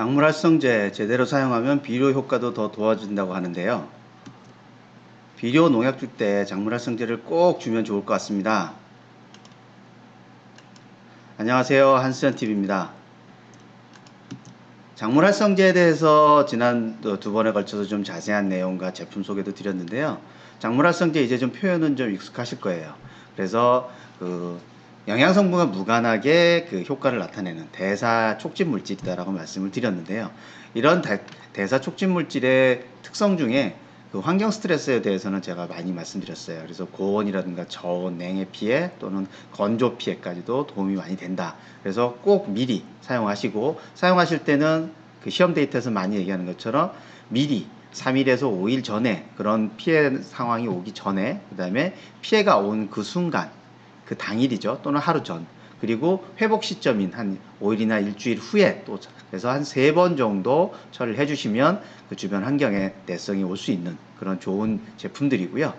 작물 활성제 제대로 사용하면 비료 효과도 더 도와준다고 하는데요. 비료 농약 줄 때 작물 활성제를 꼭 주면 좋을 것 같습니다. 안녕하세요. 한수연 TV입니다. 작물 활성제에 대해서 지난 두 번에 걸쳐서 좀 자세한 내용과 제품 소개도 드렸는데요. 작물 활성제 이제 좀 표현은 좀 익숙하실 거예요. 그래서 그 영양 성분과 무관하게 그 효과를 나타내는 대사 촉진 물질이다라고 말씀을 드렸는데요. 이런 대, 대사 촉진 물질의 특성 중에 그 환경 스트레스에 대해서는 제가 많이 말씀드렸어요. 그래서 고온이라든가 저온, 냉해 피해 또는 건조 피해까지도 도움이 많이 된다. 그래서 꼭 미리 사용하시고 사용하실 때는 그 시험 데이터에서 많이 얘기하는 것처럼 미리 3일에서 5일 전에 그런 피해 상황이 오기 전에 그다음에 피해가 온 그 순간 그 당일이죠 또는 하루 전 그리고 회복 시점인 한 5일이나 일주일 후에 또 그래서 한 세 번 정도 처리를 해주시면 그 주변 환경에 내성이 올 수 있는 그런 좋은 제품들이고요.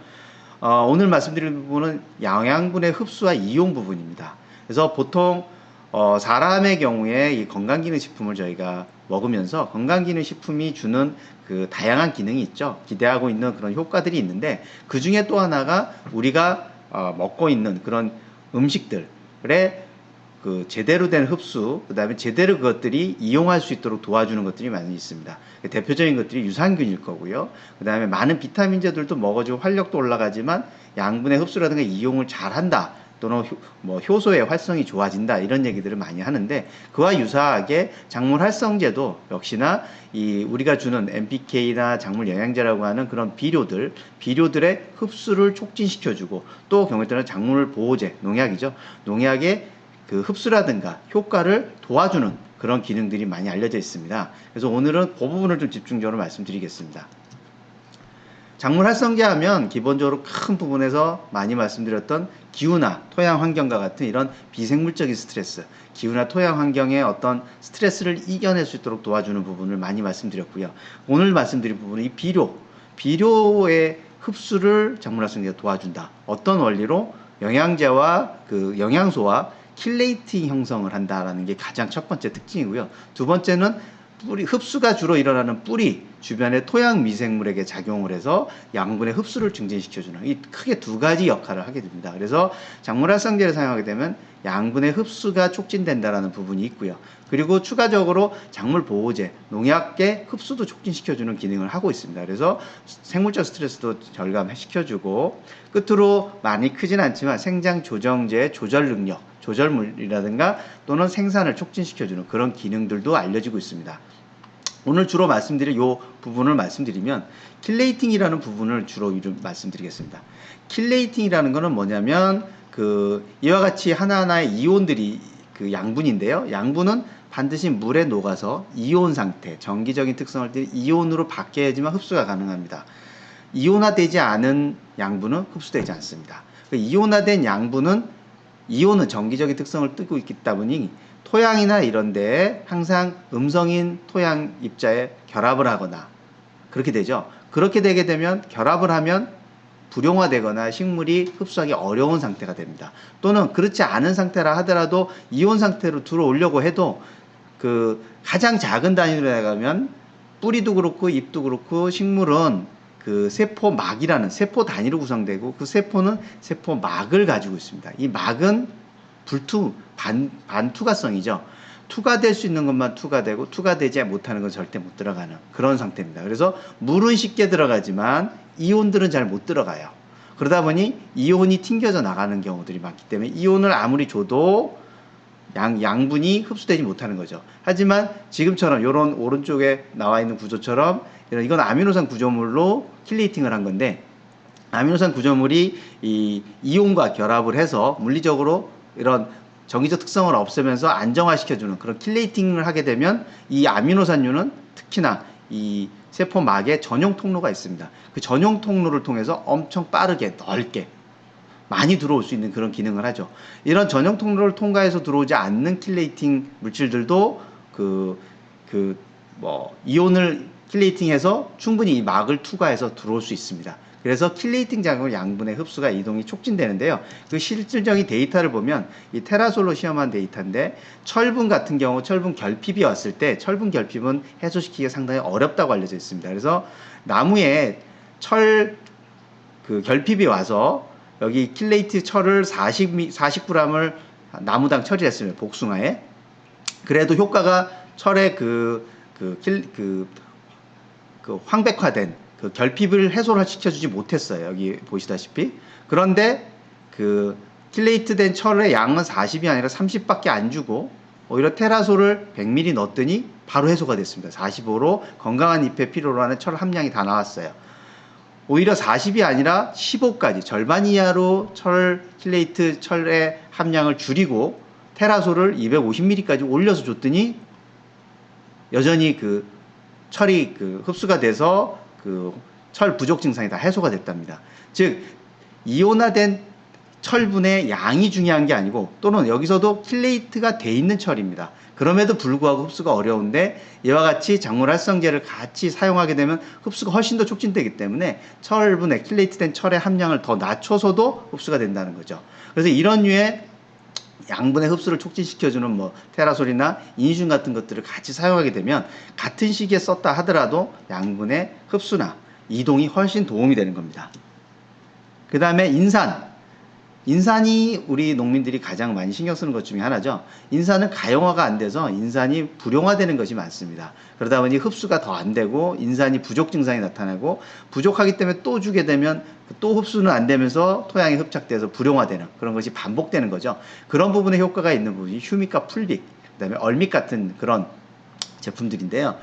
어, 오늘 말씀드릴 부분은 영양분의 흡수와 이용 부분입니다. 그래서 보통 어, 사람의 경우에 이 건강기능식품을 저희가 먹으면서 건강기능식품이 주는 그 다양한 기능이 있죠. 기대하고 있는 그런 효과들이 있는데 그 중에 또 하나가 우리가 어, 먹고 있는 그런 음식들의 그 제대로 된 흡수, 그 다음에 제대로 그것들이 이용할 수 있도록 도와주는 것들이 많이 있습니다. 대표적인 것들이 유산균일 거고요. 그 다음에 많은 비타민제들도 먹어주고 활력도 올라가지만 양분의 흡수라든가 이용을 잘 한다. 또는 효, 뭐 효소의 활성이 좋아진다 이런 얘기들을 많이 하는데 그와 유사하게 작물 활성제도 역시나 이 우리가 주는 NPK나 작물 영양제라고 하는 그런 비료들 비료들의 흡수를 촉진시켜주고 또 경우에 따라 작물 보호제 농약이죠 농약의 그 흡수라든가 효과를 도와주는 그런 기능들이 많이 알려져 있습니다. 그래서 오늘은 그 부분을 좀 집중적으로 말씀드리겠습니다. 작물 활성제 하면 기본적으로 큰 부분에서 많이 말씀드렸던 기후나 토양 환경과 같은 이런 비생물적인 스트레스, 기후나 토양 환경의 어떤 스트레스를 이겨낼 수 있도록 도와주는 부분을 많이 말씀드렸고요. 오늘 말씀드릴 부분은 이 비료, 비료의 흡수를 작물 활성제가 도와준다. 어떤 원리로 영양제와 그 영양소와 킬레이팅 형성을 한다라는 게 가장 첫 번째 특징이고요. 두 번째는 뿌리 흡수가 주로 일어나는 뿌리 주변의 토양 미생물에게 작용을 해서 양분의 흡수를 증진시켜주는 이 크게 두 가지 역할을 하게 됩니다. 그래서 작물활성제를 사용하게 되면 양분의 흡수가 촉진된다라는 부분이 있고요. 그리고 추가적으로 작물 보호제, 농약의 흡수도 촉진시켜주는 기능을 하고 있습니다. 그래서 생물적 스트레스도 절감시켜주고 끝으로 많이 크진 않지만 생장 조정제의 조절 능력, 조절물이라든가 또는 생산을 촉진시켜주는 그런 기능들도 알려지고 있습니다. 오늘 주로 말씀드릴 이 부분을 말씀드리면 킬레이팅이라는 부분을 주로 좀 말씀드리겠습니다. 킬레이팅이라는 것은 뭐냐면 그 이와 같이 하나하나의 이온들이 그 양분인데요. 양분은 반드시 물에 녹아서 이온 상태, 정기적인 특성을 띠 이온으로 바뀌어야지만 흡수가 가능합니다. 이온화되지 않은 양분은 흡수되지 않습니다. 그 이온화된 양분은 이온은 정기적인 특성을 띠고 있기 때문에 토양이나 이런 데에 항상 음성인 토양 입자에 결합을 하거나 그렇게 되죠. 그렇게 되게 되면 결합을 하면 불용화되거나 식물이 흡수하기 어려운 상태가 됩니다. 또는 그렇지 않은 상태라 하더라도 이온 상태로 들어오려고 해도 그 가장 작은 단위로 나가면 뿌리도 그렇고 잎도 그렇고 식물은 그 세포막이라는 세포 단위로 구성되고 그 세포는 세포막을 가지고 있습니다. 이 막은 불투 반 반투과성이죠. 투과될 수 있는 것만 투과되고 투과되지 못하는 건 절대 못 들어가는 그런 상태입니다. 그래서 물은 쉽게 들어가지만 이온들은 잘 못 들어가요. 그러다 보니 이온이 튕겨져 나가는 경우들이 많기 때문에 이온을 아무리 줘도 양, 양분이 흡수되지 못하는 거죠. 하지만 지금처럼 이런 오른쪽에 나와 있는 구조처럼 이런 이건 아미노산 구조물로 킬레이팅을 한 건데 아미노산 구조물이 이 이온과 결합을 해서 물리적으로 이런 정기적 특성을 없애면서 안정화시켜주는 그런 킬레이팅을 하게 되면 이 아미노산류는 특히나 이 세포막에 전용 통로가 있습니다. 그 전용 통로를 통해서 엄청 빠르게 넓게 많이 들어올 수 있는 그런 기능을 하죠. 이런 전용 통로를 통과해서 들어오지 않는 킬레이팅 물질들도 그, 그, 뭐, 이온을 킬레이팅해서 충분히 이 막을 투과해서 들어올 수 있습니다. 그래서 킬레이팅 작용으로 양분의 흡수가 이동이 촉진되는데요. 그 실질적인 데이터를 보면 이 테라솔로 시험한 데이터인데 철분 같은 경우 철분 결핍이 왔을 때 철분 결핍은 해소시키기가 상당히 어렵다고 알려져 있습니다. 그래서 나무에 철 그 결핍이 와서 여기 킬레이트 철을 40 40g을 나무당 처리했으면 복숭아에 그래도 효과가 철의 그, 그, 킬, 그, 그 황백화된 그 결핍을 해소를 시켜주지 못했어요. 여기 보시다시피. 그런데 그 킬레이트 된 철의 양은 40이 아니라 30밖에 안 주고 오히려 테라솔을 100ml 넣었더니 바로 해소가 됐습니다. 45로 건강한 잎에 필요로 하는 철 함량이 다 나왔어요. 오히려 40이 아니라 15까지 절반 이하로 철 킬레이트 철의 함량을 줄이고 테라솔을 250ml까지 올려서 줬더니 여전히 그 철이 그 흡수가 돼서 그 철 부족 증상이 다 해소가 됐답니다. 즉 이온화된 철분의 양이 중요한 게 아니고 또는 여기서도 킬레이트가 돼 있는 철입니다. 그럼에도 불구하고 흡수가 어려운데 이와 같이 작물 활성제를 같이 사용하게 되면 흡수가 훨씬 더 촉진되기 때문에 철분의 킬레이트된 철의 함량을 더 낮춰서도 흡수가 된다는 거죠. 그래서 이런 류의 양분의 흡수를 촉진시켜주는 뭐 테라솔이나 인슐린 같은 것들을 같이 사용하게 되면 같은 시기에 썼다 하더라도 양분의 흡수나 이동이 훨씬 도움이 되는 겁니다. 그 다음에 인산. 인산이 우리 농민들이 가장 많이 신경 쓰는 것 중에 하나죠. 인산은 가용화가 안 돼서 인산이 불용화되는 것이 많습니다. 그러다 보니 흡수가 더 안 되고 인산이 부족 증상이 나타나고 부족하기 때문에 또 주게 되면 또 흡수는 안 되면서 토양에 흡착돼서 불용화되는 그런 것이 반복되는 거죠. 그런 부분에 효과가 있는 부분이 휴믹과 풀빅, 그다음에 얼믹 같은 그런 제품들인데요.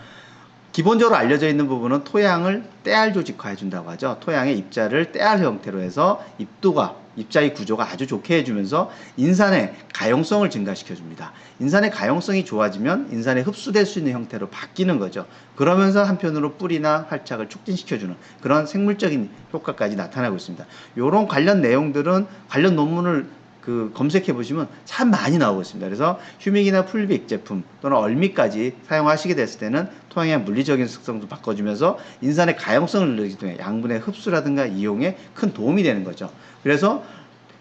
기본적으로 알려져 있는 부분은 토양을 떼알 조직화해 준다고 하죠. 토양의 입자를 떼알 형태로 해서 입도가 입자의 구조가 아주 좋게 해주면서 인산의 가용성을 증가시켜 줍니다. 인산의 가용성이 좋아지면 인산에 흡수될 수 있는 형태로 바뀌는 거죠. 그러면서 한편으로 뿌리나 활착을 촉진시켜주는 그런 생물적인 효과까지 나타나고 있습니다. 이런 관련 내용들은 관련 논문을 그 검색해 보시면 참 많이 나오고 있습니다. 그래서 휴믹이나 풀빅 제품 또는 얼미까지 사용하시게 됐을 때는 토양의 물리적인 특성도 바꿔주면서 인산의 가용성을 늘리기 때문에 양분의 흡수라든가 이용에 큰 도움이 되는 거죠. 그래서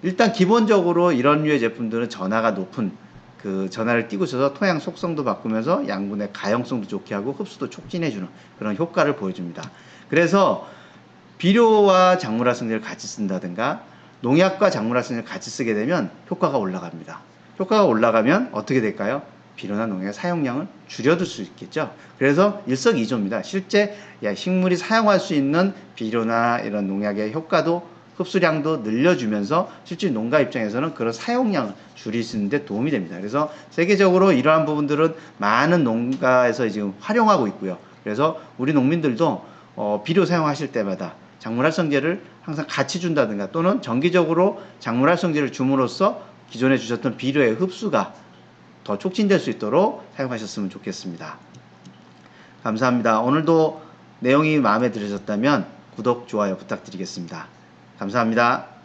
일단 기본적으로 이런 류의 제품들은 전하가 높은 그 전하를 띄고 있어서 토양 속성도 바꾸면서 양분의 가용성도 좋게 하고 흡수도 촉진해주는 그런 효과를 보여줍니다. 그래서 비료와 작물화 성제를 같이 쓴다든가 농약과 작물화 성제를 같이 쓰게 되면 효과가 올라갑니다. 효과가 올라가면 어떻게 될까요? 비료나 농약의 사용량을 줄여둘 수 있겠죠. 그래서 일석이조입니다. 실제 야, 식물이 사용할 수 있는 비료나 이런 농약의 효과도 흡수량도 늘려주면서 실제 농가 입장에서는 그런 사용량을 줄일 수 있는데 도움이 됩니다. 그래서 세계적으로 이러한 부분들은 많은 농가에서 지금 활용하고 있고요. 그래서 우리 농민들도 어, 비료 사용하실 때마다 작물활성제를 항상 같이 준다든가 또는 정기적으로 작물활성제를 줌으로써 기존에 주셨던 비료의 흡수가 더 촉진될 수 있도록 사용하셨으면 좋겠습니다. 감사합니다. 오늘도 내용이 마음에 들으셨다면 구독, 좋아요 부탁드리겠습니다. 감사합니다.